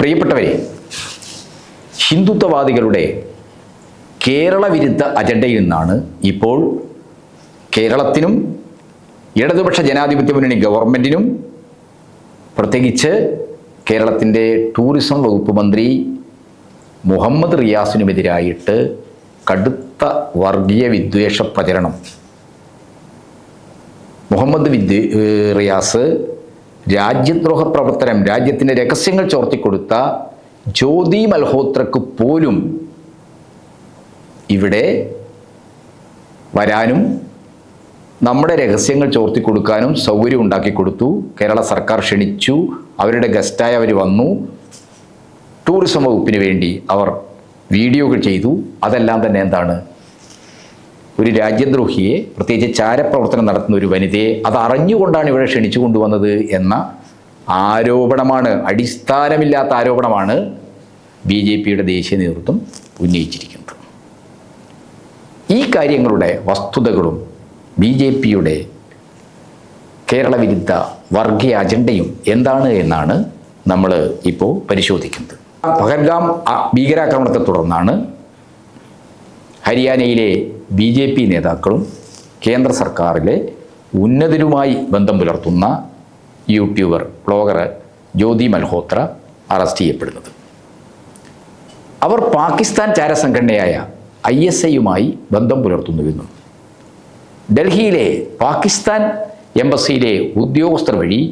പ്രിയപ്പെട്ടവരെ ഹിന്ദുത്വവാദികളുടെ കേരള വിരുദ്ധ അജണ്ടയിൽ നിന്നാണ് ഇപ്പോൾ കേരളത്തിനും ഇടതുപക്ഷ ജനാധിപത്യ മുന്നണി ഗവൺമെന്റിനും പ്രത്യേകിച്ച് കേരളത്തിന്റെ ടൂറിസം വകുപ്പ് മന്ത്രി മുഹമ്മദ് റിയാസിനുമെതിരായിട്ട് കടുത്ത വർഗീയ വിദ്വേഷ പ്രചരണം. മുഹമ്മദ് വിദ്വേ റിയാസ് രാജ്യദ്രോഹ പ്രവർത്തനം രാജ്യത്തിന്റെ രഹസ്യങ്ങൾ ചോർത്തിക്കൊടുത്ത ജ്യോതി മൽഹോത്രക്ക് പോലും ഇവിടെ വരാനും നമ്മുടെ രഹസ്യങ്ങൾ ചോർത്തി കൊടുക്കാനും സൗകര്യം ഉണ്ടാക്കി കൊടുത്തു കേരള സർക്കാർ ക്ഷണിച്ചു. അവരുടെ ഗസ്റ്റായി അവർ വന്നു. ടൂറിസം വകുപ്പിന് വേണ്ടി അവർ വീഡിയോകൾ ചെയ്തു. അതെല്ലാം തന്നെ എന്താണ്? ഒരു രാജ്യദ്രോഹിയെ പ്രത്യേകിച്ച് ചാരപ്രവർത്തനം നടത്തുന്ന ഒരു വനിതയെ അത് അറിഞ്ഞുകൊണ്ടാണ് ഇവിടെ ക്ഷണിച്ചു കൊണ്ടുവന്നത് എന്ന ആരോപണമാണ് അടിസ്ഥാനമില്ലാത്ത ആരോപണമാണ് ബി ജെ പിയുടെ ദേശീയ നേതൃത്വം ഉന്നയിച്ചിരിക്കുന്നത്. ഈ കാര്യങ്ങളുടെ വസ്തുതകളും ബി ജെ പിയുടെ കേരള വിരുദ്ധ വർഗീയ അജണ്ടയും എന്താണ് എന്നാണ് നമ്മൾ ഇപ്പോൾ പരിശോധിക്കുന്നത്. പഹൽഗാം ഭീകരാക്രമണത്തെ തുടർന്നാണ് ഹരിയാനയിലെ ബി ജെ പി നേതാക്കളും കേന്ദ്ര സർക്കാരിലെ ഉന്നതരുമായി ബന്ധം പുലർത്തുന്ന YouTuber blogger Jyoti Malhotra arrest ചെയ്യപ്പെടുന്നത്. അവർ പാകിസ്ഥാൻ ചാരസംഘടനയായ ഐ എസ് ഐയുമായി ബന്ധം പുലർത്തുന്നുവെന്നും ഡൽഹിയിലെ പാകിസ്ഥാൻ എംബസിയിലെ ഉദ്യോഗസ്ഥർ വഴി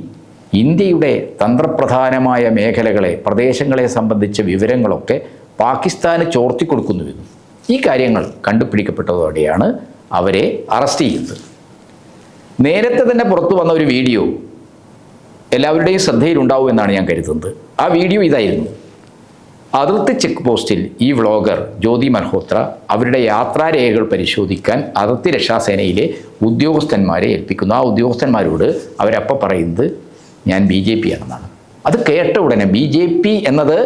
ഇന്ത്യയുടെ തന്ത്രപ്രധാനമായ മേഖലകളെ പ്രദേശങ്ങളെ സംബന്ധിച്ച വിവരങ്ങളൊക്കെ പാകിസ്ഥാന് ചോർത്തിക്കൊടുക്കുന്നുവെന്നും ഈ കാര്യങ്ങൾ കണ്ടുപിടിക്കപ്പെട്ടതോടെയാണ് അവരെ അറസ്റ്റ് ചെയ്യുന്നത്. നേരത്തെ തന്നെ പുറത്തു വന്ന ഒരു വീഡിയോ എല്ലാവരുടെയും ശ്രദ്ധയിലുണ്ടാവും എന്നാണ് ഞാൻ കരുതുന്നത്. ആ വീഡിയോ ഇതായിരുന്നു. അതിർത്തി ചെക്ക് പോസ്റ്റിൽ ഈ വ്ളോഗർ ജ്യോതി മൽഹോത്ര അവരുടെ യാത്രാരേഖകൾ പരിശോധിക്കാൻ അതിർത്തി രക്ഷാസേനയിലെ ഉദ്യോഗസ്ഥന്മാരെ ഏൽപ്പിക്കുന്നു. ആ ഉദ്യോഗസ്ഥന്മാരോട് അവരപ്പോൾ പറയുന്നത് ഞാൻ ബി ജെ പി ആണെന്നാണ്. അത് കേട്ട ഉടനെ ബി ജെ പി എന്നത്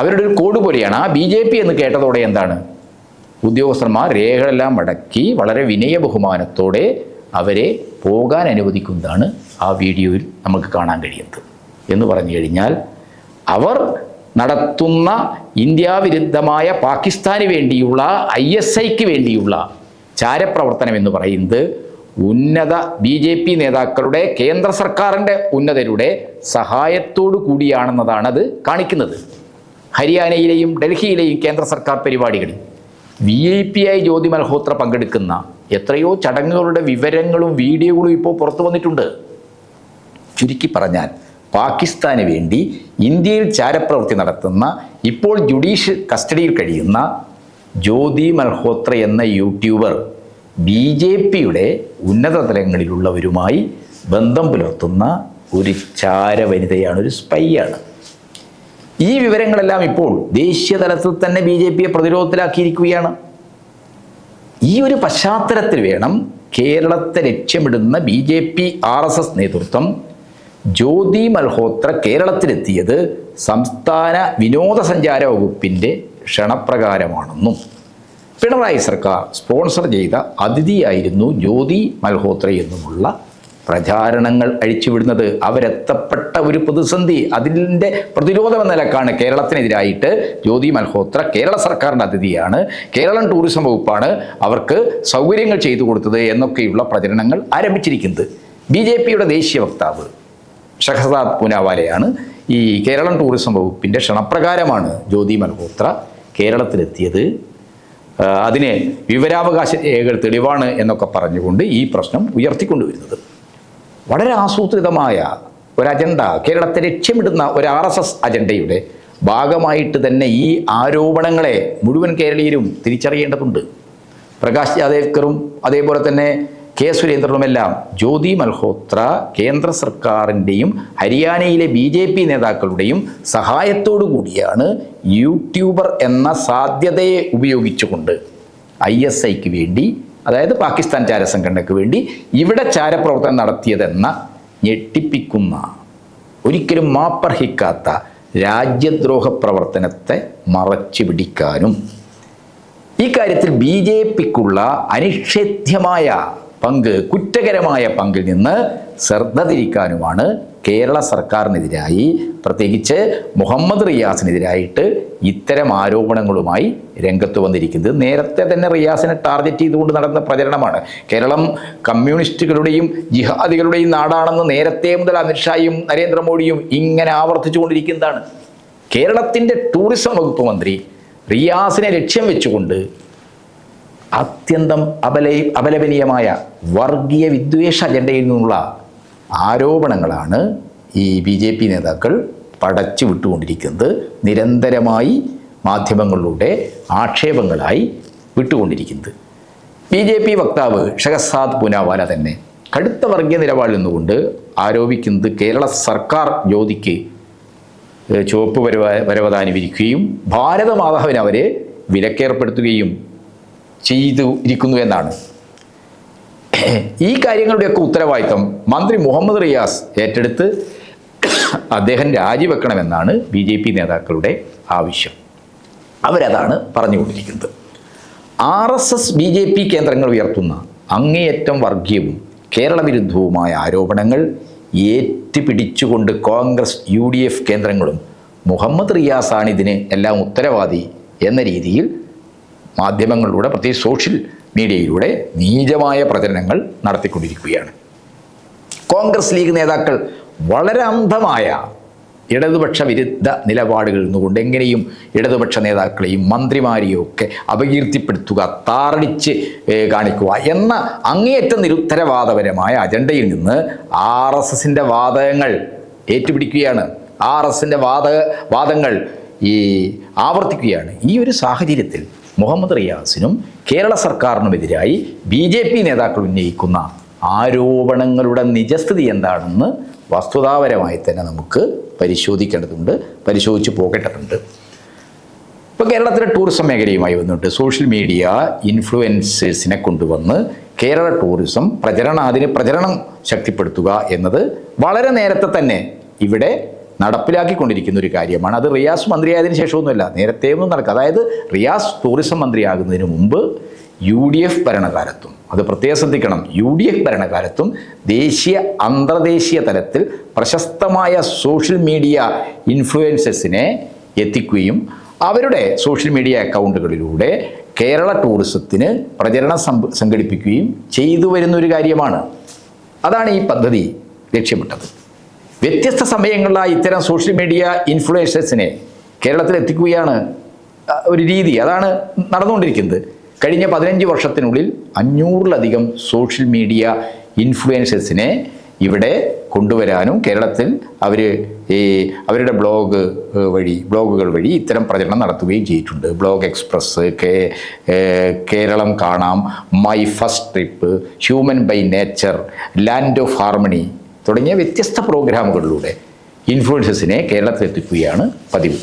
അവരുടെ ഒരു കോഡ് പോലെയാണ്. ആ ബി ജെ പി എന്ന് കേട്ടതോടെ എന്താണ്? ഉദ്യോഗസ്ഥന്മാർ രേഖകളെല്ലാം മടക്കി വളരെ വിനയ ബഹുമാനത്തോടെ അവരെ പോകാൻ അനുവദിക്കുന്നതാണ് ആ വീഡിയോയിൽ നമുക്ക് കാണാൻ കഴിയുന്നത്. എന്ന് പറഞ്ഞു കഴിഞ്ഞാൽ അവർ നടത്തുന്ന ഇന്ത്യ വിരുദ്ധമായ പാകിസ്ഥാന് വേണ്ടിയുള്ള ഐ എസ് ഐക്ക് വേണ്ടിയുള്ള ചാരപ്രവർത്തനം എന്ന് പറയുന്നത് ഉന്നത ബി ജെ പി നേതാക്കളുടെ കേന്ദ്ര സർക്കാരിന്റെ ഉന്നതരുടെ സഹായത്തോടു കൂടിയാണെന്നതാണ് അത് കാണിക്കുന്നത്. ഹരിയാനയിലെയും ഡൽഹിയിലെയും കേന്ദ്ര സർക്കാർ പരിപാടികളിൽ. വി ഐ പി ആയി ജ്യോതി മൽഹോത്ര പങ്കെടുക്കുന്ന എത്രയോ ചടങ്ങുകളുടെ വിവരങ്ങളും വീഡിയോകളും ഇപ്പോൾ പുറത്തു വന്നിട്ടുണ്ട്. ചുരുക്കി പറഞ്ഞാൽ പാകിസ്ഥാന് വേണ്ടി ഇന്ത്യയിൽ ചാരപ്രവൃത്തി നടത്തുന്ന ഇപ്പോൾ ജുഡീഷ്യൽ കസ്റ്റഡിയിൽ കഴിയുന്ന ജ്യോതി മൽഹോത്ര എന്ന യൂട്യൂബർ ബി ജെ പിയുടെ ഉന്നത തലങ്ങളിലുള്ളവരുമായി ബന്ധം പുലർത്തുന്ന ഒരു ചാര വനിതയാണ് ഒരു സ്പൈയാണ്. ഈ വിവരങ്ങളെല്ലാം ഇപ്പോൾ ദേശീയ തലത്തിൽ തന്നെ ബി ജെ പിയെ പ്രതിരോധത്തിലാക്കിയിരിക്കുകയാണ്. ഈ ഒരു പശ്ചാത്തലത്തിൽ വേണം കേരളത്തെ ലക്ഷ്യമിടുന്ന B J P R S S നേതൃത്വം ജ്യോതി മൽഹോത്ര കേരളത്തിലെത്തിയത് സംസ്ഥാന വിനോദസഞ്ചാര വകുപ്പിന്റെ ക്ഷണപ്രകാരമാണെന്നും പിണറായി സർക്കാർ സ്പോൺസർ ചെയ്ത അതിഥിയായിരുന്നു ജ്യോതി മൽഹോത്ര എന്നുമുള്ള പ്രചാരണങ്ങൾ അഴിച്ചുവിടുന്നത് അവരെത്തപ്പെട്ട ഒരു പ്രതിസന്ധി അതിന്റെ പ്രതിരോധം എന്ന നിലക്കാണ് കേരളത്തിനെതിരായിട്ട് ജ്യോതി മൽഹോത്ര കേരള സർക്കാരിന്റെ അതിഥിയാണ്. കേരളം ടൂറിസം വകുപ്പാണ് അവർക്ക് സൗകര്യങ്ങൾ ചെയ്തു കൊടുത്തത് എന്നൊക്കെയുള്ള പ്രചരണങ്ങൾ ആരംഭിച്ചിരിക്കുന്നത്. ബി ജെ പിയുടെ ദേശീയ വക്താവ് ഷഹസാദ് പൂനാവാലയാണ്. ഈ കേരളം ടൂറിസം വകുപ്പിന്റെ ക്ഷണപ്രകാരമാണ് ജ്യോതി മൽഹോത്ര കേരളത്തിലെത്തിയത്. അതിന് വിവരാവകാശ രേഖകൾ തെളിവാണ് എന്നൊക്കെ പറഞ്ഞുകൊണ്ട് ഈ പ്രശ്നം ഉയർത്തിക്കൊണ്ടുവരുന്നത്. വളരെ ആസൂത്രിതമായ ഒരു അജണ്ട കേരളത്തെ ലക്ഷ്യമിടുന്ന ഒരു ആർ എസ് എസ് അജണ്ടയുടെ ഭാഗമായിട്ട് തന്നെ ഈ ആരോപണങ്ങളെ മുഴുവൻ കേരളീയരും തിരിച്ചറിയേണ്ടതുണ്ട്. പ്രകാശ് ജാദേക്കറും അതേപോലെ തന്നെ കെ സുരേന്ദ്രനുമെല്ലാം ജ്യോതി മൽഹോത്ര കേന്ദ്ര സർക്കാരിന്റെയും ഹരിയാനയിലെ ബി ജെ പി നേതാക്കളുടെയും സഹായത്തോടു കൂടിയാണ് യൂട്യൂബർ എന്ന സാധ്യതയെ ഉപയോഗിച്ചുകൊണ്ട് ഐ എസ് ഐക്ക് വേണ്ടി അതായത് പാകിസ്ഥാൻ ചാരസംഘടനയ്ക്ക് വേണ്ടി ഇവിടെ ചാരപ്രവർത്തനം നടത്തിയതെന്ന ഞെട്ടിപ്പിക്കുന്ന ഒരിക്കലും മാപ്പർഹിക്കാത്ത രാജ്യദ്രോഹ പ്രവർത്തനത്തെ മറച്ചു പിടിക്കാനും ഈ കാര്യത്തിൽ ബി ജെ പിക്കുള്ള അനിഷേധ്യമായ പങ്ക് കുറ്റകരമായ പങ്കിൽ നിന്ന് ശ്രദ്ധ തിരിക്കാനുമാണ് കേരള സർക്കാരിനെതിരായി പ്രത്യേകിച്ച് മുഹമ്മദ് റിയാസിനെതിരായിട്ട് ഇത്തരം ആരോപണങ്ങളുമായി രംഗത്ത് വന്നിരിക്കുന്നത്. നേരത്തെ തന്നെ റിയാസിനെ ടാർഗറ്റ് ചെയ്തുകൊണ്ട് നടന്ന പ്രചരണമാണ്. കേരളം കമ്മ്യൂണിസ്റ്റുകളുടെയും ജിഹാദികളുടെയും നാടാണെന്ന് നേരത്തെ മുതൽ അമിത്ഷായും നരേന്ദ്രമോദിയും ഇങ്ങനെ ആവർത്തിച്ചുകൊണ്ടിരിക്കുന്നതാണ്. കേരളത്തിന്റെ ടൂറിസം വകുപ്പ് മന്ത്രി റിയാസിനെ ലക്ഷ്യം വെച്ചുകൊണ്ട് അത്യന്തം അപല അപലപനീയമായ വർഗീയ വിദ്വേഷ അജണ്ടയിൽ നിന്നുള്ള ആരോപണങ്ങളാണ് ഈ ബി ജെ പി നേതാക്കൾ പടച്ചു വിട്ടുകൊണ്ടിരിക്കുന്നത്. നിരന്തരമായി മാധ്യമങ്ങളിലൂടെ ആക്ഷേപങ്ങളായി വിട്ടുകൊണ്ടിരിക്കുന്നത്. ബി ജെ പി വക്താവ് ഷഹസാദ് പുനാവാല തന്നെ കടുത്ത വർഗീയ നിലപാടിൽ നിന്നുകൊണ്ട് ആരോപിക്കുന്നത് കേരള സർക്കാർ ജ്യോതിക്ക് ചുവപ്പ് വരവ വരവധാനി വിരിക്കുകയും ഭാരതമാതാവിന് അവരെ വിലക്കേർപ്പെടുത്തുകയും ചെയ്തു ഇരിക്കുന്നു എന്നാണ്. ഈ കാര്യങ്ങളുടെയൊക്കെ ഉത്തരവാദിത്തം മന്ത്രി മുഹമ്മദ് റിയാസ് ഏറ്റെടുത്ത് അദ്ദേഹം രാജിവെക്കണമെന്നാണ് ബി ജെ പി നേതാക്കളുടെ ആവശ്യം. അവരതാണ് പറഞ്ഞുകൊണ്ടിരിക്കുന്നത്. R S S B J P കേന്ദ്രങ്ങൾ ഉയർത്തുന്ന അങ്ങേയറ്റം വർഗീയവും കേരള വിരുദ്ധവുമായ ആരോപണങ്ങൾ ഏറ്റുപിടിച്ചുകൊണ്ട് കോൺഗ്രസ് യു ഡി എഫ് കേന്ദ്രങ്ങളും മുഹമ്മദ് റിയാസാണ് ഇതിന് എല്ലാം ഉത്തരവാദി എന്ന രീതിയിൽ മാധ്യമങ്ങളിലൂടെ പ്രത്യേകിച്ച് സോഷ്യൽ മീഡിയയിലൂടെ നീചമായ പ്രചരണങ്ങൾ നടത്തിക്കൊണ്ടിരിക്കുകയാണ്. കോൺഗ്രസ് ലീഗ് നേതാക്കൾ വളരെ അന്ധമായ ഇടതുപക്ഷ വിരുദ്ധ നിലപാടുകളിൽ നിന്നുകൊണ്ട് എങ്ങനെയും ഇടതുപക്ഷ നേതാക്കളെയും മന്ത്രിമാരെയും ഒക്കെ അപകീർത്തിപ്പെടുത്തുക താറടിച്ച് കാണിക്കുക എന്ന അങ്ങേയറ്റം നിരുത്തരവാദപരമായ അജണ്ടയിൽ നിന്ന് ആർ എസ് എസിന്റെ വാദങ്ങൾ ഏറ്റുപിടിക്കുകയാണ്. ആർ എസിന്റെ വാദ വാദങ്ങൾ ഈ ആവർത്തിക്കുകയാണ്. ഈ ഒരു സാഹചര്യത്തിൽ മുഹമ്മദ് റിയാസിനും കേരള സർക്കാരിനുമെതിരായി ബി ജെ പി നേതാക്കൾ ഉന്നയിക്കുന്ന ആരോപണങ്ങളുടെ നിജസ്ഥിതി എന്താണെന്ന് വസ്തുതാപരമായി തന്നെ നമുക്ക് പരിശോധിക്കേണ്ടതുണ്ട് പരിശോധിച്ച് പോകേണ്ടതുണ്ട്. ഇപ്പോൾ കേരളത്തിലെ ടൂറിസം മേഖലയുമായി വന്നിട്ട് സോഷ്യൽ മീഡിയ ഇൻഫ്ലുവൻസേഴ്സിനെ കൊണ്ടുവന്ന് കേരള ടൂറിസം പ്രചരണ അതിന് പ്രചരണം ശക്തിപ്പെടുത്തുക എന്നത് വളരെ നേരത്തെ തന്നെ ഇവിടെ നടപ്പിലാക്കിക്കൊണ്ടിരിക്കുന്ന ഒരു കാര്യമാണ്. അത് റിയാസ് മന്ത്രിയായതിനു ശേഷമൊന്നുമല്ല. നേരത്തെ ഒന്നും നടക്കുക അതായത് റിയാസ് ടൂറിസം മന്ത്രിയാകുന്നതിന് മുമ്പ് യു ഡി എഫ് ഭരണകാലത്തും അത് പ്രത്യേകം ശ്രദ്ധിക്കണം യു ഡി എഫ് ഭരണകാലത്തും ദേശീയ അന്തർദേശീയ തലത്തിൽ പ്രശസ്തമായ സോഷ്യൽ മീഡിയ ഇൻഫ്ലുവൻസേഴ്സിനെ എത്തിക്കുകയും അവരുടെ സോഷ്യൽ മീഡിയ അക്കൗണ്ടുകളിലൂടെ കേരള ടൂറിസത്തിന് പ്രചരണം സംഘടിപ്പിക്കുകയും ചെയ്തു വരുന്നൊരു കാര്യമാണ്. അതാണ് ഈ പദ്ധതി ലക്ഷ്യമിട്ടത്. വ്യത്യസ്ത സമയങ്ങളിലായി ഇത്തരം സോഷ്യൽ മീഡിയ ഇൻഫ്ലുവൻസേഴ്സിനെ കേരളത്തിൽ എത്തിക്കുകയാണ് ഒരു രീതി. അതാണ് നടന്നുകൊണ്ടിരിക്കുന്നത്. കഴിഞ്ഞ പതിനഞ്ച് വർഷത്തിനുള്ളിൽ അഞ്ഞൂറിലധികം സോഷ്യൽ മീഡിയ ഇൻഫ്ലുവൻസേഴ്സിനെ ഇവിടെ കൊണ്ടുവരാനും കേരളത്തിൽ അവർ ഈ അവരുടെ ബ്ലോഗ് വഴി ബ്ലോഗുകൾ വഴി ഇത്തരം പ്രചരണം നടത്തുകയും ചെയ്തിട്ടുണ്ട്. ബ്ലോഗ് എക്സ്പ്രസ് കേരളം കാണാം my first trip human by nature land of harmony തുടങ്ങിയ വ്യത്യസ്ത പ്രോഗ്രാമുകളിലൂടെ ഇൻഫ്ലുവൻസസിനെ കേരളത്തിലെത്തിക്കുകയാണ് പതിവ്.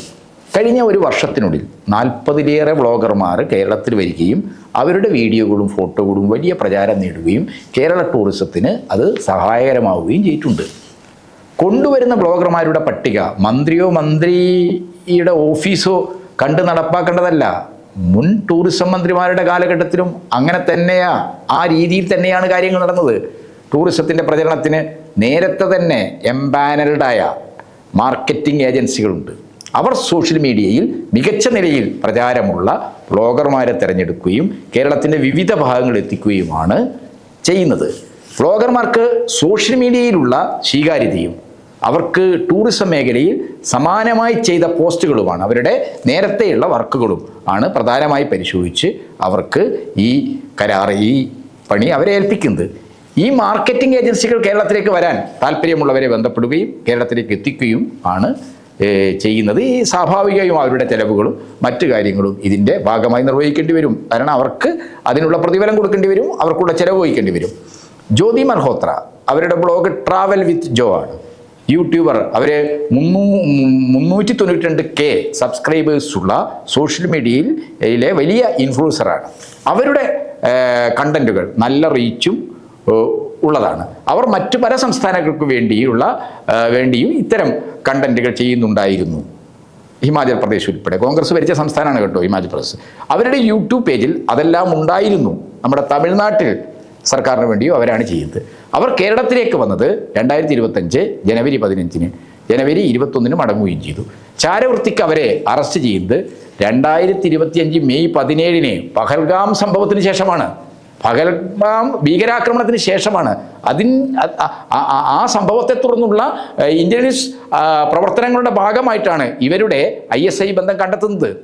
കഴിഞ്ഞ ഒരു വർഷത്തിനുള്ളിൽ നാൽപ്പതിലേറെ വ്ളോഗർമാർ കേരളത്തിൽ വരികയും അവരുടെ വീഡിയോകളും ഫോട്ടോകളും വലിയ പ്രചാരം നേടുകയും കേരള ടൂറിസത്തിന് അത് സഹായകരമാവുകയും ചെയ്തിട്ടുണ്ട്. കൊണ്ടുവരുന്ന ബ്ലോഗർമാരുടെ പട്ടിക മന്ത്രിയോ മന്ത്രിയുടെ ഓഫീസോ കണ്ട് നടപ്പാക്കേണ്ടതല്ല. മുൻ ടൂറിസം മന്ത്രിമാരുടെ കാലഘട്ടത്തിലും അങ്ങനെ തന്നെയാ. ആ രീതിയിൽ തന്നെയാണ് കാര്യങ്ങൾ നടന്നത്. ടൂറിസത്തിന്റെ പ്രചരണത്തിന് നേരത്തെ തന്നെ എംപാനൽഡായ മാർക്കറ്റിംഗ് ഏജൻസികളുണ്ട് അവർ സോഷ്യൽ മീഡിയയിൽ മികച്ച നിലയിൽ പ്രചാരമുള്ള ബ്ലോഗർമാരെ തിരഞ്ഞെടുക്കുകയും കേരളത്തിന്റെ വിവിധ ഭാഗങ്ങളിൽ എത്തിക്കുകയുമാണ് ചെയ്യുന്നത്. ബ്ലോഗർമാർക്ക് സോഷ്യൽ മീഡിയയിലുള്ള സ്വീകാര്യതയും അവർക്ക് ടൂറിസം മേഖലയിൽ സമാനമായി ചെയ്ത പോസ്റ്റുകളുമാണ് അവരുടെ നേരത്തെയുള്ള വർക്കുകളും ആണ് പ്രധാനമായി പരിശോധിച്ച് അവർക്ക് ഈ കരാർ ഈ പണി അവരെ ഏൽപ്പിക്കുന്നത്. ഈ മാർക്കറ്റിംഗ് ഏജൻസികൾ കേരളത്തിലേക്ക് വരാൻ താല്പര്യമുള്ളവരെ ബന്ധപ്പെടുകയും കേരളത്തിലേക്ക് എത്തിക്കുകയും ആണ് ചെയ്യുന്നത്. ഈ സ്വാഭാവികമായും അവരുടെ ചെലവുകളും മറ്റു കാര്യങ്ങളും ഇതിന്റെ ഭാഗമായി നിർവഹിക്കേണ്ടി വരും. കാരണം അവർക്ക് അതിനുള്ള പ്രതിഫലം കൊടുക്കേണ്ടി വരും അവർക്കുള്ള ചെലവ് വഹിക്കേണ്ടി വരും. ജ്യോതി മൽഹോത്ര അവരുടെ ബ്ലോഗ് ട്രാവൽ വിത്ത് ജോ ആണ്. യൂട്യൂബർ അവരെ മുന്നൂ മുന്നൂറ്റി തൊണ്ണൂറ്റി രണ്ട് കെ സബ്സ്ക്രൈബേഴ്സുള്ള സോഷ്യൽ മീഡിയയിലെ വലിയ ഇൻഫ്ലുവൻസറാണ് അവരുടെ കണ്ടന്റുകൾ നല്ല റീച്ചും ഉള്ളതാണ്. അവർ മറ്റു പല സംസ്ഥാനങ്ങൾക്ക് വേണ്ടിയുള്ള വേണ്ടിയും ഇത്തരം കണ്ടന്റുകൾ ചെയ്യുന്നുണ്ടായിരുന്നു. ഹിമാചൽ പ്രദേശ് ഉൾപ്പെടെ. കോൺഗ്രസ് ഭരിച്ച സംസ്ഥാനമാണ് കേട്ടോ ഹിമാചൽ പ്രദേശ്. അവരുടെ യൂട്യൂബ് പേജിൽ അതെല്ലാം ഉണ്ടായിരുന്നു. നമ്മുടെ തമിഴ്നാട്ടിൽ സർക്കാരിന് വേണ്ടിയോ അവരാണ് ചെയ്യുന്നത്. അവർ കേരളത്തിലേക്ക് വന്നത് രണ്ടായിരത്തി ഇരുപത്തഞ്ച് ജനുവരി പതിനഞ്ചിന്. ജനുവരി ഇരുപത്തൊന്നിന് മടങ്ങുകയും ചെയ്തു. ചാരവൃത്തിക്ക് അവരെ അറസ്റ്റ് ചെയ്യുന്നത് രണ്ടായിരത്തി ഇരുപത്തിയഞ്ച് മെയ് പതിനേഴിന് പഹൽഗാം സംഭവത്തിന് ശേഷമാണ് പഹൽഗാം ഭീകരാക്രമണത്തിന് ശേഷമാണ്. അതിൻ ആ- സംഭവത്തെ തുടർന്നുള്ള ഏഹ്, ഇന്റലിജൻസ് പ്രവർത്തനങ്ങളുടെ ഭാഗമായിട്ടാണ് ഇവരുടെ ഐ എസ് ഐ ബന്ധം കണ്ടെത്തുന്നത്.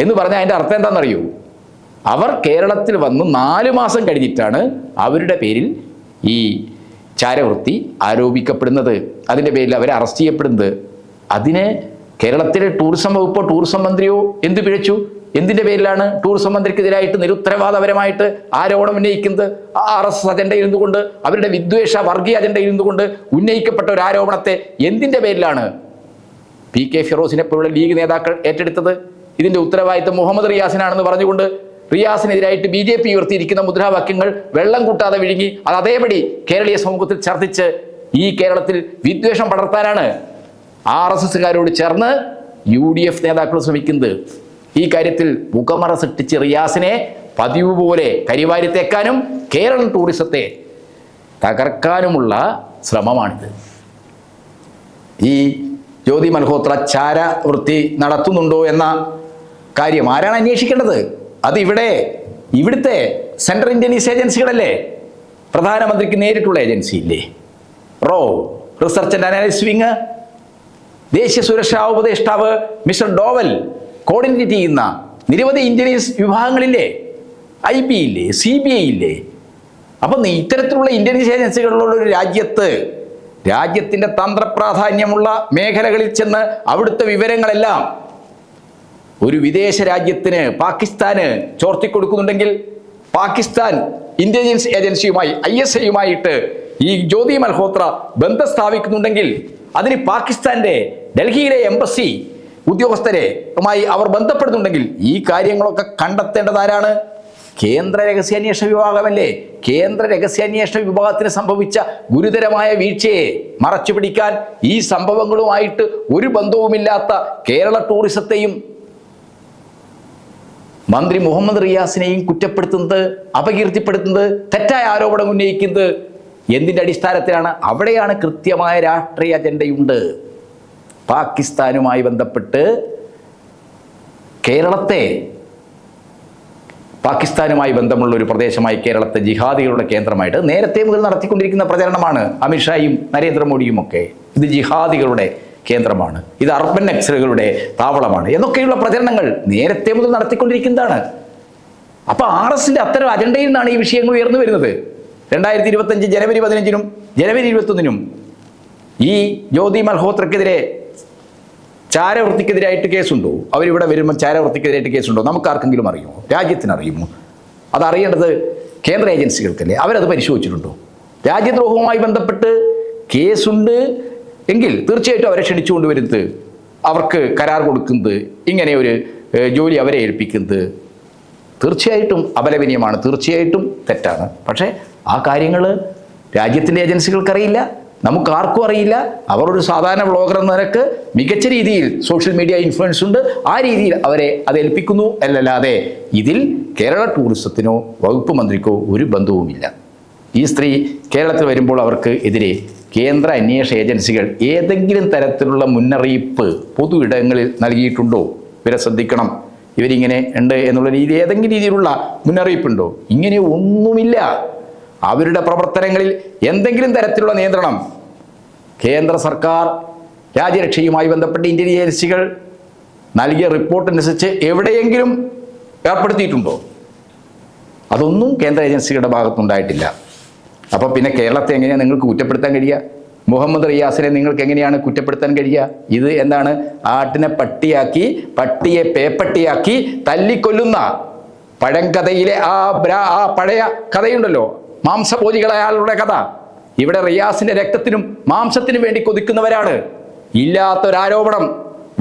എന്ന് പറഞ്ഞാൽ അതിന്റെ അർത്ഥം എന്താണെന്നറിയൂ? അവർ കേരളത്തിൽ വന്ന് നാല് മാസം കഴിഞ്ഞിട്ടാണ് അവരുടെ പേരിൽ ഈ ചാരവൃത്തി ആരോപിക്കപ്പെടുന്നത്. അതിന്റെ പേരിൽ അവരെ അറസ്റ്റ് ചെയ്യപ്പെടുന്നത്. അതിന് കേരളത്തിലെ ടൂറിസം വകുപ്പോ ടൂറിസം മന്ത്രിയോ എന്ത് പിഴച്ചു? എന്തിന്റെ പേരിലാണ് ടൂറിസം മന്ത്രിക്കെതിരായിട്ട് നിരുത്തരവാദപരമായിട്ട് ആരോപണം ഉന്നയിക്കുന്നത്? ആർ എസ് എസ് അജണ്ടയിൽ നിന്നുകൊണ്ട് അവരുടെ വിദ്വേഷ വർഗീയ അജണ്ടയിൽ നിന്നുകൊണ്ട് ഉന്നയിക്കപ്പെട്ട ഒരു ആരോപണത്തെ എന്തിന്റെ പേരിലാണ് പി കെ ഫിറോസിനെ പോലുള്ള ലീഗ് നേതാക്കൾ ഏറ്റെടുത്തത്? ഇതിന്റെ ഉത്തരവാദിത്തം മുഹമ്മദ് റിയാസിനാണെന്ന് പറഞ്ഞുകൊണ്ട് റിയാസിനെതിരായിട്ട് ബി ജെ പി ഉയർത്തിയിരിക്കുന്ന മുദ്രാവാക്യങ്ങൾ വെള്ളം കൂട്ടാതെ വിഴുങ്ങി അത് അതേപടി കേരളീയ സമൂഹത്തിൽ ഛർദ്ദിച്ച് ഈ കേരളത്തിൽ വിദ്വേഷം പടർത്താനാണ് ആർ എസ് എസ്സുകാരോട് ചേർന്ന് യു ഡി എഫ് നേതാക്കൾ ശ്രമിക്കുന്നത്. ഈ കാര്യത്തിൽ മുഖമറ സൃഷ്ടിച്ച് റിയാസിനെ പതിവ് പോലെ കരിവാരിത്തേക്കാനും കേരളം ടൂറിസത്തെ തകർക്കാനുമുള്ള ശ്രമമാണിത്. ഈ ജ്യോതി മൽഹോത്ര ചാര വൃത്തി നടത്തുന്നുണ്ടോ എന്ന കാര്യം ആരാണ് അന്വേഷിക്കേണ്ടത്? അത് ഇവിടെ ഇവിടുത്തെ സെൻട്രൽ ഇന്റലിജൻസ് ഏജൻസികളല്ലേ പ്രധാനമന്ത്രിക്ക് നേരിട്ടുള്ള ഏജൻസി ഇല്ലേ? റോ റിസർച്ച് ആൻഡ് അനാലിസിസ് വിങ് ദേശീയ സുരക്ഷാ ഉപദേഷ്ടാവ് മിസ്റ്റർ ഡോവൽ കോർഡിനേറ്റ് ചെയ്യുന്ന നിരവധി ഇന്റലിജൻസ് വിഭാഗങ്ങളില്ലേ? ഐ ബി ഇല്ലേ? സി ബി ഐ ഇല്ലേ? അപ്പം ഇത്തരത്തിലുള്ള ഇന്റലിജൻസ് ഏജൻസികളുള്ള ഒരു രാജ്യത്ത് രാജ്യത്തിന്റെ തന്ത്രപ്രാധാന്യമുള്ള മേഖലകളിൽ ചെന്ന് അവിടുത്തെ വിവരങ്ങളെല്ലാം ഒരു വിദേശ രാജ്യത്തിന് പാകിസ്ഥാന് ചോർത്തിക്കൊടുക്കുന്നുണ്ടെങ്കിൽ പാകിസ്ഥാൻ ഇന്റലിജൻസ് ഏജൻസിയുമായി ഐ എസ് ഐയുമായിട്ട് ഈ ജ്യോതി മൽഹോത്ര ബന്ധം സ്ഥാപിക്കുന്നുണ്ടെങ്കിൽ അതിന് പാകിസ്ഥാന്റെ ഡൽഹിയിലെ എംബസി ഉദ്യോഗസ്ഥരെ മായി അവർ ബന്ധപ്പെടുന്നുണ്ടെങ്കിൽ ഈ കാര്യങ്ങളൊക്കെ കണ്ടെത്തേണ്ടത് ആരാണ്? കേന്ദ്ര രഹസ്യാന്വേഷണ വിഭാഗമല്ലേ? കേന്ദ്ര രഹസ്യാന്വേഷണ വിഭാഗത്തിന് സംഭവിച്ച ഗുരുതരമായ വീഴ്ചയെ മറച്ചുപിടിക്കാൻ ഈ സംഭവങ്ങളുമായിട്ട് ഒരു ബന്ധവുമില്ലാത്ത കേരള ടൂറിസത്തെയും മന്ത്രി മുഹമ്മദ് റിയാസിനെയും കുറ്റപ്പെടുത്തുന്നത് അപകീർത്തിപ്പെടുത്തുന്നത് തെറ്റായ ആരോപണം ഉന്നയിക്കുന്നത് എന്തിന്റെ അടിസ്ഥാനത്തിലാണ്? അവിടെയാണ് കൃത്യമായ രാഷ്ട്രീയ അജണ്ടയുണ്ട്. പാകിസ്ഥാനുമായി ബന്ധപ്പെട്ട് കേരളത്തെ പാകിസ്ഥാനുമായി ബന്ധമുള്ള ഒരു പ്രദേശമായി കേരളത്തെ ജിഹാദികളുടെ കേന്ദ്രമായിട്ട് നേരത്തെ മുതൽ നടത്തിക്കൊണ്ടിരിക്കുന്ന പ്രചരണമാണ് അമിത്ഷായും നരേന്ദ്രമോദിയും ഒക്കെ ഇത് ജിഹാദികളുടെ കേന്ദ്രമാണ്. ഇത് അർബൻ നക്സലുകളുടെ താവളമാണ്. എന്നൊക്കെയുള്ള പ്രചരണങ്ങൾ നേരത്തെ മുതൽ നടത്തിക്കൊണ്ടിരിക്കുന്നതാണ്. അപ്പോൾ ആർ എസിന്റെ അത്തരം അജണ്ടയിൽ നിന്നാണ് ഈ വിഷയങ്ങൾ ഉയർന്നു വരുന്നത്. രണ്ടായിരത്തി ഇരുപത്തഞ്ച് ജനുവരി പതിനഞ്ചിനും ജനുവരി ഇരുപത്തൊന്നിനും ഈ ജ്യോതി മൽഹോത്രക്കെതിരെ ചാരവൃത്തിക്കെതിരായിട്ട് കേസുണ്ടോ? അവരിവിടെ വരുമ്പോൾ ചാരവൃത്തിക്കെതിരായിട്ട് കേസുണ്ടോ? നമുക്ക് ആർക്കെങ്കിലും അറിയുമോ? രാജ്യത്തിന് അറിയുമോ അതറിയേണ്ടത് കേന്ദ്ര ഏജൻസികൾക്കല്ലേ. അവരത് പരിശോധിച്ചിട്ടുണ്ടോ? രാജ്യദ്രോഹവുമായി ബന്ധപ്പെട്ട് കേസുണ്ട് എങ്കിൽ തീർച്ചയായിട്ടും അവരെ ക്ഷണിച്ചുകൊണ്ട് വരുന്നത് അവർക്ക് കരാർ കൊടുക്കുന്നത് ഇങ്ങനെ ഒരു ജോലി അവരെ ഏൽപ്പിക്കുന്നത് തീർച്ചയായിട്ടും അപലപനീയമാണ്. തീർച്ചയായിട്ടും തെറ്റാണ്. പക്ഷേ ആ കാര്യങ്ങൾ രാജ്യത്തിന്റെ ഏജൻസികൾക്കറിയില്ല. നമുക്ക് ആർക്കും അറിയില്ല. അവർ ഒരു സാധാരണ വ്ളോഗർ എന്ന നിരക്ക് മികച്ച രീതിയിൽ സോഷ്യൽ മീഡിയ ഇൻഫ്ലുവൻസ് ഉണ്ട്. ആ രീതിയിൽ അവരെ അത് ഏൽപ്പിക്കുന്നു അല്ലല്ലാതെ ഇതിൽ കേരള ടൂറിസത്തിനോ വകുപ്പ് മന്ത്രിക്കോ ഒരു ബന്ധവുമില്ല. ഈ സ്ത്രീ കേരളത്തിൽ വരുമ്പോൾ അവർക്ക് എതിരെ കേന്ദ്ര അന്വേഷണ ഏജൻസികൾ ഏതെങ്കിലും തരത്തിലുള്ള മുന്നറിയിപ്പ് പൊതു ഇടങ്ങളിൽ നൽകിയിട്ടുണ്ടോ? ഇവരെ ശ്രദ്ധിക്കണം. ഇവരിങ്ങനെ ഉണ്ട് എന്നുള്ള രീതി ഏതെങ്കിലും രീതിയിലുള്ള മുന്നറിയിപ്പുണ്ടോ? ഇങ്ങനെ ഒന്നുമില്ല അവരുടെ പ്രവർത്തനങ്ങളിൽ എന്തെങ്കിലും തരത്തിലുള്ള നിയന്ത്രണം. കേന്ദ്ര സർക്കാർ രാജ്യരക്ഷയുമായി ബന്ധപ്പെട്ട ഇന്ത്യൻ ഏജൻസികൾ നൽകിയ റിപ്പോർട്ടനുസരിച്ച് എവിടെയെങ്കിലും ഏർപ്പെടുത്തിയിട്ടുണ്ടോ? അതൊന്നും കേന്ദ്ര ഏജൻസികളുടെ ഭാഗത്തുണ്ടായിട്ടില്ല. അപ്പോൾ പിന്നെ കേരളത്തെ എങ്ങനെയാണ് നിങ്ങൾക്ക് കുറ്റപ്പെടുത്താൻ കഴിയുക? മുഹമ്മദ് റിയാസിനെ നിങ്ങൾക്ക് എങ്ങനെയാണ് കുറ്റപ്പെടുത്താൻ കഴിയുക? ഇത് എന്താണ്? ആട്ടിനെ പട്ടിയാക്കി പട്ടിയെ പേപ്പട്ടിയാക്കി തല്ലിക്കൊല്ലുന്ന പഴങ്കഥയിലെ ആ ആ പഴയ കഥയുണ്ടല്ലോ. മാംസഭോജികളായ അയാളുടെ കഥ. ഇവിടെ റിയാസിന്റെ രക്തത്തിനും മാംസത്തിനും വേണ്ടി കൊതിക്കുന്നവരാണ്. ഇല്ലാത്തൊരാരോപണം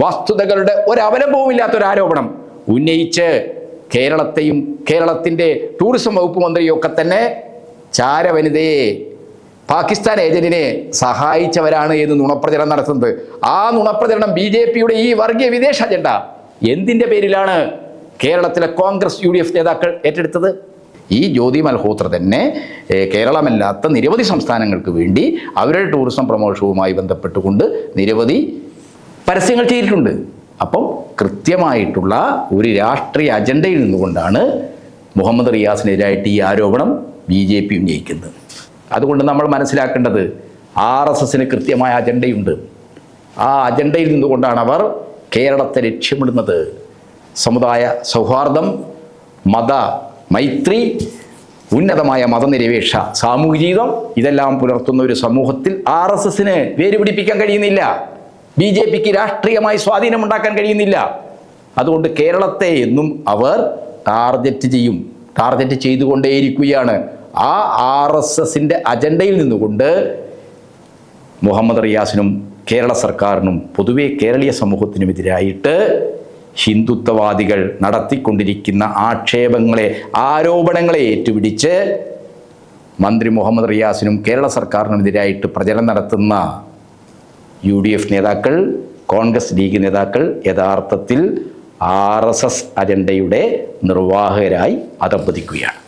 വസ്തുതകളുടെ ഒരവലംബവും ഇല്ലാത്തൊരാരോപണം ഉന്നയിച്ച് കേരളത്തെയും കേരളത്തിന്റെ ടൂറിസം വകുപ്പ് മന്ത്രിയൊക്കെ തന്നെ ചാരവനിതയെ പാകിസ്ഥാൻ ഏജന്റിനെ സഹായിച്ചവരാണ് എന്ന് നുണപ്രചരണം നടത്തുന്നത്. ആ നുണപ്രചരണം ബി ജെ പിയുടെ ഈ വർഗീയ വിദേശ അജണ്ട എന്തിന്റെ പേരിലാണ് കേരളത്തിലെ കോൺഗ്രസ് യു നേതാക്കൾ ഏറ്റെടുത്തത്? ഈ ജ്യോതി മൽഹോത്ര തന്നെ കേരളമല്ലാത്ത നിരവധി സംസ്ഥാനങ്ങൾക്ക് വേണ്ടി അവരുടെ ടൂറിസം പ്രമോഷനുമായി ബന്ധപ്പെട്ടുകൊണ്ട് നിരവധി പരസ്യങ്ങൾ ചെയ്തിട്ടുണ്ട്. അപ്പം കൃത്യമായിട്ടുള്ള ഒരു രാഷ്ട്രീയ അജണ്ടയിൽ നിന്നുകൊണ്ടാണ് മുഹമ്മദ് റിയാസിനെതിരായിട്ട് ഈ ആരോപണം ബി ജെ പി ഉന്നയിക്കുന്നത് അതുകൊണ്ട് നമ്മൾ മനസ്സിലാക്കേണ്ടത് ആർ എസ് എസിന് കൃത്യമായ അജണ്ടയുണ്ട്. ആ അജണ്ടയിൽ നിന്നുകൊണ്ടാണ് അവർ കേരളത്തെ ലക്ഷ്യമിടുന്നത്. സമുദായ സൗഹാർദ്ദം മത മൈത്രി ഉന്നതമായ മതനിരപേക്ഷ സാമൂഹ്യ ജീവിതം ഇതെല്ലാം പുലർത്തുന്ന ഒരു സമൂഹത്തിൽ ആർ എസ് എസിന് വേരുപിടിപ്പിക്കാൻ കഴിയുന്നില്ല. ബി ജെ പിക്ക് രാഷ്ട്രീയമായി സ്വാധീനമുണ്ടാക്കാൻ കഴിയുന്നില്ല. അതുകൊണ്ട് കേരളത്തെ എന്നും അവർ ടാർഗറ്റ് ചെയ്യും. ടാർഗറ്റ് ചെയ്തുകൊണ്ടേയിരിക്കുകയാണ്. ആ ആർ എസ് എസിന്റെ അജണ്ടയിൽ നിന്നുകൊണ്ട് മുഹമ്മദ് റിയാസിനും കേരള സർക്കാരിനും പൊതുവെ കേരളീയ സമൂഹത്തിനുമെതിരായിട്ട് ഹിന്ദുത്വവാദികൾ നടത്തിക്കൊണ്ടിരിക്കുന്ന ആക്ഷേപങ്ങളെ ആരോപണങ്ങളെ ഏറ്റുപിടിച്ച് മന്ത്രി മുഹമ്മദ് റിയാസിനും കേരള സർക്കാരിനുമെതിരായിട്ട് പ്രചരണം നടത്തുന്ന യു ഡി എഫ് നേതാക്കൾ കോൺഗ്രസ് ലീഗ് നേതാക്കൾ യഥാർത്ഥത്തിൽ ആർ എസ് എസ് അജണ്ടയുടെ നിർവാഹകരായി അതപ്പതിക്കുകയാണ്